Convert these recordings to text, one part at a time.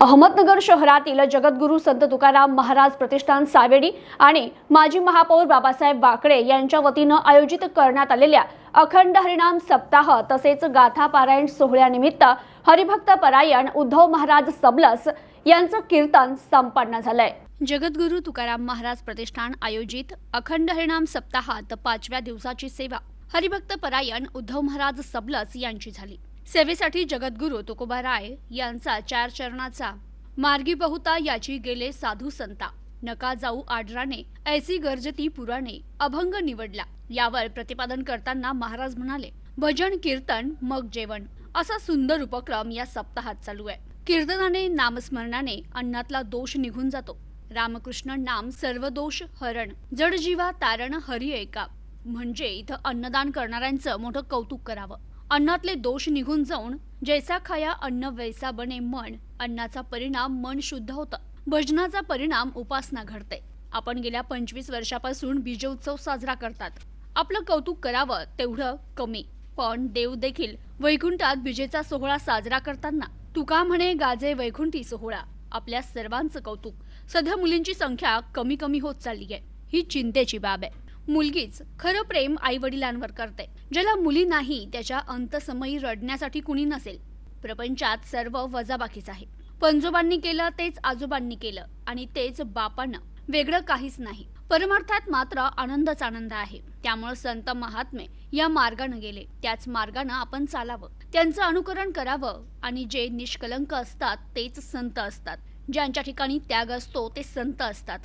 अहमदनगर शहरातील जगद्गुरू संत तुकाराम महाराज प्रतिष्ठान सावेडी आणि माजी महापौर बाबासाहेब वाकडे यांच्या वतीनं आयोजित करण्यात आलेल्या अखंड हरिनाम सप्ताह तसेच गाथा पारायण सोहळ्यानिमित्त हरिभक्त परायण उद्धव महाराज सबलस यांचं कीर्तन संपन्न झालंय. जगद्गुरू तुकाराम महाराज प्रतिष्ठान आयोजित अखंड हरिनाम सप्ताहात पाचव्या दिवसाची सेवा हरिभक्त परायण उद्धव महाराज सबलस यांची झाली. सेवेसाठी जगद्गुरू तुकोबा राय यांचा चार चरणाचा मार्गी बहुता याची गेले साधू संता. नका जाऊ आडराने ऐसी गरजती पुराणे अभंग निवडला. यावर प्रतिपादन करताना महाराज म्हणाले भजन कीर्तन मग जेवण. असा सुंदर उपक्रम या सप्ताहात चालू आहे. कीर्तनाने नामस्मरणाने अन्नातला दोष निघून जातो. रामकृष्ण नाम सर्व दोष हरण. जड जीवा तारण हरी एका म्हणजे इथं अन्नदान करणाऱ्यांचं मोठं कौतुक करावं. अन्नातले दोष निघून जाऊन जैसा खाया अन्न वैसा बने मन अन्नाचा परिणाम मन शुद्ध होतं. भजनाचा परिणाम उपासना घडते. आपण गेल्या पंचवीस वर्षापासून बीजोत्सव साजरा करतात. आपलं कौतुक करावं तेवढं कमी. पण देव देखील वैकुंठात बीजेचा सोहळा साजरा करताना तुका म्हणे गाजे वैकुंठी सोहळा? आपल्या सर्वांचं कौतुक. सध्या मुलींची संख्या कमी कमी होत चालली आहे ही चिंतेची बाब आहे. मुलगीच खरं प्रेम आई वडिलांवर करते ज्याला मुली नाही त्याच्या अंतसमयी रडण्यासाठी कुणी नसेल. प्रपंचात सर्व वजाबाकीच आहे. पंजोबांनी केलं तेच आजोबांनी केलं आणि तेच बापानं. वेगळं काहीच नाही. परमार्थात मात्र आनंदच आनंद आहे. त्यामुळे संत महात्मे या मार्गानं गेले. त्याच मार्गानं आपण चालावं. त्यांचं अनुकरण करावं आणि जे निष्कलंक असतात तेच संत असतात. ज्यांच्या ठिकाणी त्याग असतो ते संत असतात.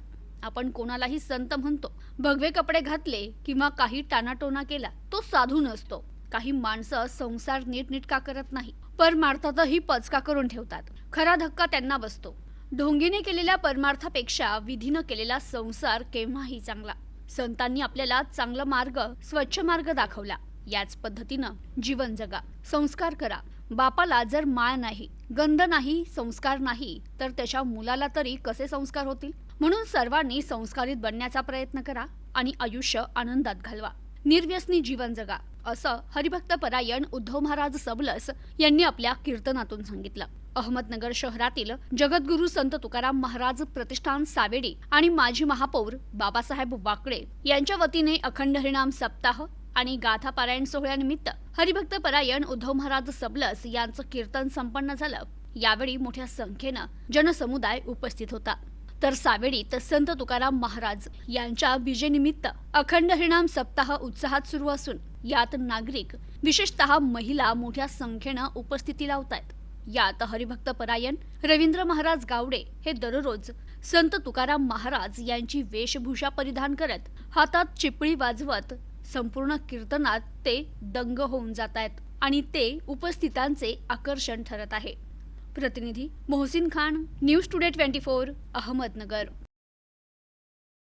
आपण कोणालाही संत म्हणतो. भगवे कपडे घातले किंवा काही टानाटोना केला तो साधू नसतो. काही माणसं संसार नीटनीटका करत नाही. परमार्थातही पचका करून ठेवतात. खरा धक्का त्यांना बसतो. ढोंगीने केलेल्या परमार्थापेक्षा विधीनं केलेला संसार केव्हाही चांगला? संतांनी आपल्याला चांगला मार्ग स्वच्छ मार्ग दाखवला. याच पद्धतीनं जीवन जगा. संस्कार करा. बापाला जर माळ नाही गंध नाही संस्कार नाही तर त्याच्या मुलाला तरी कसे संस्कार होतील? म्हणून सर्वांनी संस्कारित बनण्याचा प्रयत्न करा आणि आयुष्य आनंदात घालवा. निर्व्यसनी जीवन जगा असं हरिभक्त परायण उद्धव महाराज सबलस यांनी आपल्या कीर्तनातून सांगितलं. अहमदनगर शहरातील जगद्गुरू संत तुकाराम महाराज प्रतिष्ठान सावेडी आणि माजी महापौर बाबासाहेब वाकडे यांच्या वतीने अखंड हरिणाम सप्ताह आणि गाथा पारायण सोहळ्यानिमित्त हरिभक्त परायण उद्धव महाराज सबलस यांचं कीर्तन संपन्न झालं. यावेळी मोठ्या संख्येनं जनसमुदाय उपस्थित होता. तर सावेडीत संत तुकाराम महाराज यांच्या विजेनिमित्त अखंड हरिणाम सप्ताह उत्साहात सुरू असून यात नागरिक विशेषतः महिला मोठ्या संख्येनं उपस्थिती लावतायत. यात हरिभक्त परायण रवींद्र महाराज गावडे हे दररोज संत तुकाराम महाराज यांची वेशभूषा परिधान करत हातात चिपळी वाजवत संपूर्ण कीर्तनात ते दंग होऊन जात आहेत आणि ते उपस्थितांचे आकर्षण ठरत आहे. प्रतिनिधी Mohsin Khan news today twenty four Ahmednagar.